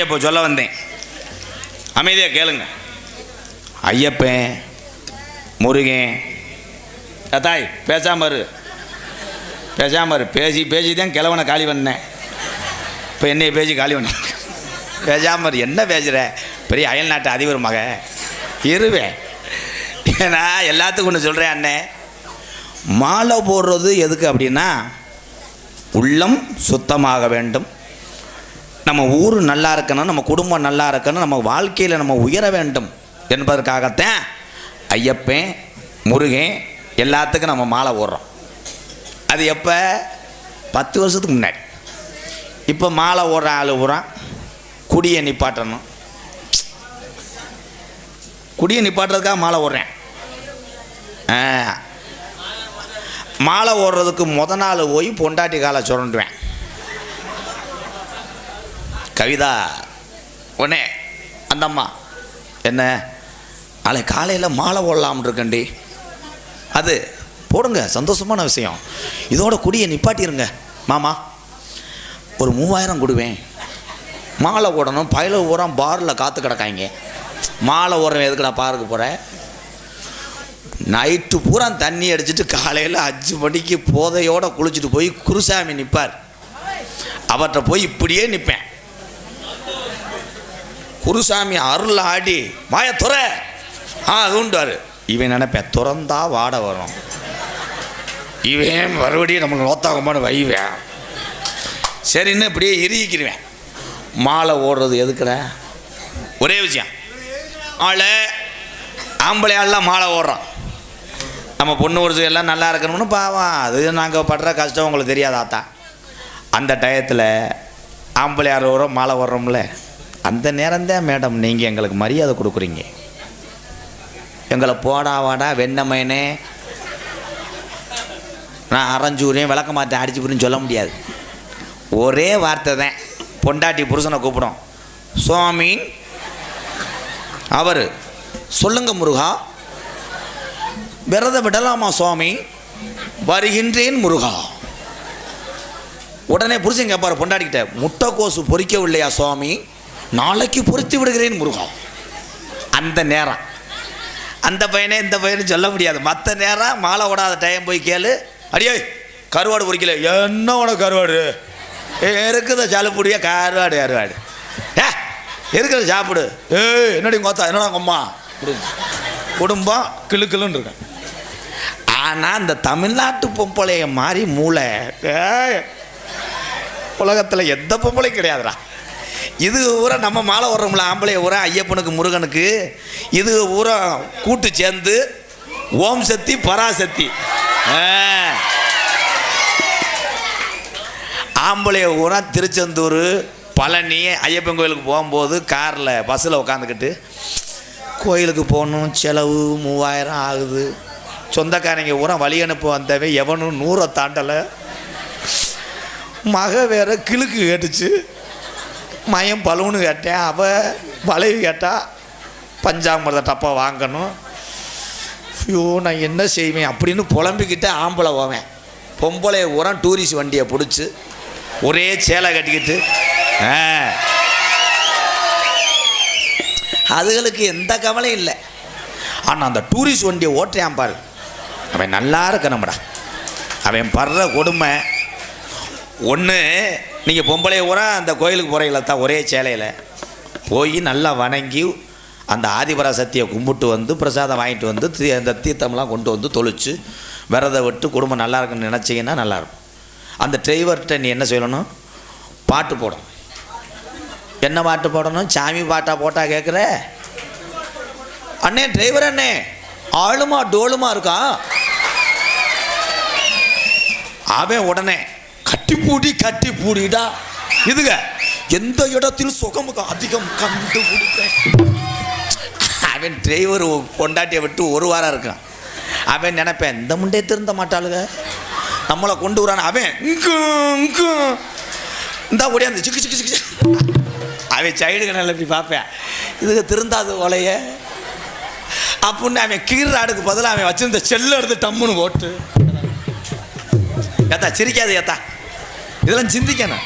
இப்போ சொல்ல வந்தேன். அமைதியாக கேளுங்க. ஐயப்பன் முருகன் தாய் பேசாம இரு. பேசாம இரு. பேசி பேசி தான் கிழவனை காலி பண்ணேன். இப்போ என்னைய பேசி காலி பண்ண. பேசாம இரு. என்ன பேசுகிற பெரிய அயல் நாட்டு அதிபர் மக. இருவேன் ஏன்னா எல்லாத்துக்கும் ஒன்று சொல்கிறேன் அண்ணே. மாலை போடுறது எதுக்கு அப்படின்னா உள்ளம் சுத்தமாக வேண்டும். நம்ம ஊர் நல்லா இருக்கணும் நம்ம குடும்பம் நல்லா இருக்கணும் நம்ம வாழ்க்கையில் நம்ம உயர வேண்டும் என்பதற்காகத்தான் ஐயப்பன் முருகன் எல்லாத்துக்கும் நம்ம மாலை ஓடுறோம் அது எப்போ? பத்து வருஷத்துக்கு முன்னாடி. இப்போ மாலை ஓடுற ஆள் பூரா குடியை நிப்பாட்டணும். குடியை நிப்பாட்டுறதுக்காக மாலை ஓடுறேன் மாலை ஓடுறதுக்கு முத நாள் போய் பொண்டாட்டி காலை சுரண்டுவேன். கவிதா உடனே அந்த அம்மா என்ன? நாளை காலையில் மாலை போடலாம்னு இருக்கண்டி அது போடுங்க சந்தோஷமான விஷயம். இதோட குடியை நிப்பாட்டிருங்க. மாமா ஒரு மூவாயிரம் கொடுவேன். மாலை ஓடணும் பயில பூரா பாரில் காற்று கிடக்காங்க மாலை ஓரம் எதுக்கு நான் பாருக்கு போகிறேன் நைட்டு பூரா தண்ணி அடிச்சுட்டு காலையில் அஞ்சு மணிக்கு போதையோடு குளிச்சுட்டு போய் குருசாமி நிற்பார் அவர்கிட்ட போய் இப்படியே நிற்பேன் குருசாமி அருள் ஆடி வாய துற. ஆ உண்டாரு இவன் நினைப்பேன் துறந்தா வாட வரும். இவன் மறுபடியும் நம்மளுக்கு நோத்தாகமான வைவேன் சரின்னு இப்படியே இறுகிக்கிடுவேன் மாலை ஓடுறது எதுக்குற ஒரே விஷயம். ஆளை ஆம்பளை ஆள்லாம் மாலை ஓடுறான். நம்ம பொண்ணு ஒரு எல்லாம் நல்லா இருக்கணும்னு பாவம். அது நாங்கள் படுற கஷ்டம் உங்களுக்கு தெரியாதாத்தான் அந்த டயத்தில் ஆம்பளை ஆள் மாலை ஓடுறோம்ல. அந்த நேரம்தான் மேடம் நீங்கள் எங்களுக்கு மரியாதை கொடுக்குறீங்க. எங்களை போடா வாடா வெண்ணமயனே நான் அரைஞ்சூரையும் விளக்க மாட்டேன் அடிச்சு புரியும் சொல்ல முடியாது. ஒரே வார்த்தை தான் பொண்டாட்டி புருஷனை கூப்பிடும். சுவாமி அவர் சொல்லுங்க முருகா. விரத விடலாமா சுவாமி? வருகின்றேன் முருகா. உடனே புருஷன் கேட்பார் பொண்டாட்டிக்கிட்ட முட்டைக்கோசு பொறிக்கவில்லையா சுவாமி? நாளைக்கு பொறித்து விடுகிறேன் முருகா. அந்த நேரம். அந்த பையனே இந்த பையனும் சொல்ல முடியாது. மற்ற நேரம் மாலை விடாத டைம் போய் கேளு. அடியே கருவாடு பொறிக்கல என்ன உனக்கு கருவாடு? ஏ இருக்குத சாலுப்புடியா. கருவாடு கருவாடு. ஏ இருக்கிறத சாப்பிடு. ஏய் என்னடி கோத்தா? என்னடா அம்மா குடும்பம் கிளு கிளுன்னு இருக்கேன் ஆனால் இந்த தமிழ்நாட்டு பொம்பளைய மாதிரி மூளை. உலகத்தில் எந்த பொம்பளையும் கிடையாதுடா. இது ஊரா நம்ம மாலை வர்றோம்ல ஆம்பளை ஊரா ஐயப்பனுக்கு முருகனுக்கு. இது ஊரா கூட்டு சேர்ந்து ஓம் சக்தி பராசக்தி ஆம்பளைய ஊரா திருச்செந்தூர் பழனி ஐயப்பன் கோயிலுக்கு போகும்போது காரில் பஸ்ஸில் உட்காந்துக்கிட்டு கோயிலுக்கு போகணும் செலவு மூவாயிரம் ஆகுது. சொந்தக்காரங்க ஊரா வழி அனுப்ப வந்தவன் எவனும் நூறை தாண்டலை. மக வேற கிழுக்கு கேட்டுச்சு. மயம் பலூனு கேட்டேன். அவள் வளைவு கேட்டால் பஞ்சாமிரத டப்பா வாங்கணும். ஐயோ நான் என்ன செய்வேன் அப்படின்னு புலம்பிக்கிட்டே ஆம்பளை போவேன். பொம்பளை உரம் டூரிஸ்ட் வண்டியை பிடிச்சி ஒரே சேலை கட்டிக்கிட்டு ஆ. அதுகளுக்கு எந்த கவலையும் இல்லை. ஆனால் அந்த டூரிஸ்ட் வண்டியை ஓட்டுறான் பாரு. அவன் நல்லா இருக்கணும்டா. அவன் படுற கொடுமை. ஒன்று நீங்கள் பொம்பளை ஊரா அந்த கோயிலுக்கு போகிறீங்களா தான் ஒரே சேலையில். போய் நல்லா வணங்கி அந்த ஆதிபராசக்தியை கும்பிட்டு வந்து பிரசாதம் வாங்கிட்டு வந்து தீ அந்த தீர்த்தம்லாம் கொண்டு வந்து தொளிச்சு விரதம் விட்டு குடும்பம் நல்லா இருக்குன்னு நினச்சிங்கன்னா நல்லாயிருக்கும். அந்த டிரைவர்கிட்ட நீ என்ன சொல்லணும்? பாட்டு போடணும் என்ன பாட்டு போடணும்? சாமி பாட்டாக போட்டால் கேட்குற அண்ணே டிரைவர் அண்ணே ஆளுமா டோலுமா இருக்கா? அவன் உடனே கட்டி பூடி கட்டி பூடிடா இதுங்க எந்த இடத்தில் சுகமுக அதிகம் கண்டுபிடிக்க அவன் டிரைவர் பொண்டாட்டியை விட்டு ஒரு வாரம் இருக்கான். அவன் நினைப்பேன் இந்த முண்டே திருந்த மாட்டாளுங்க. நம்மளை கொண்டு வரான். அவன் இங்கு, இங்கு. இந்தா ஓடியாந்து சிக்கு சிக்கு சிக்கு அவன் சைடு கண்ணில் இப்படி பார்ப்பேன். இதுக்கு திருந்தாது ஒலைய அப்படின்னு அவன் கீழ்றாடுக்கு பதிலாக அவன் வச்சிருந்த செல்லு எடுத்து டம்முன்னு ஓட்டு. ஏத்தா சிரிக்காது ஏத்தா. இதெல்லாம் சிந்திக்கணும்